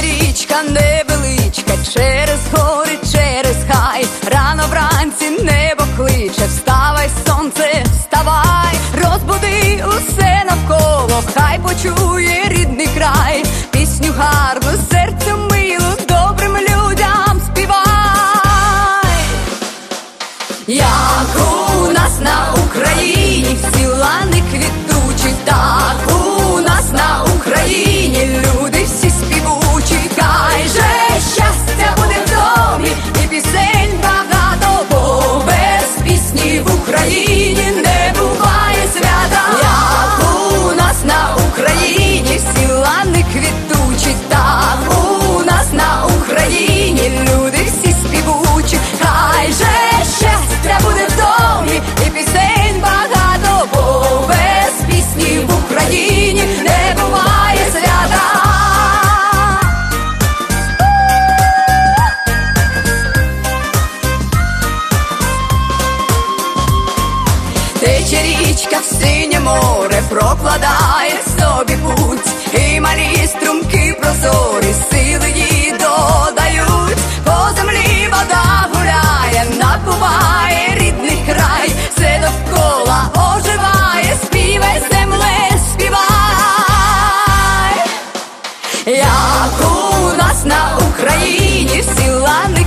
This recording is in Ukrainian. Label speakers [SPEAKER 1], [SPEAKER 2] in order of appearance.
[SPEAKER 1] Річка невеличка, через всі лани квітучі, так море прокладає собі путь, і малі струмки прозорі, сили її додають, по землі вода гуляє, напуває рідний край, все довкола оживає, співай земле, співай, як у нас на Україні всі лани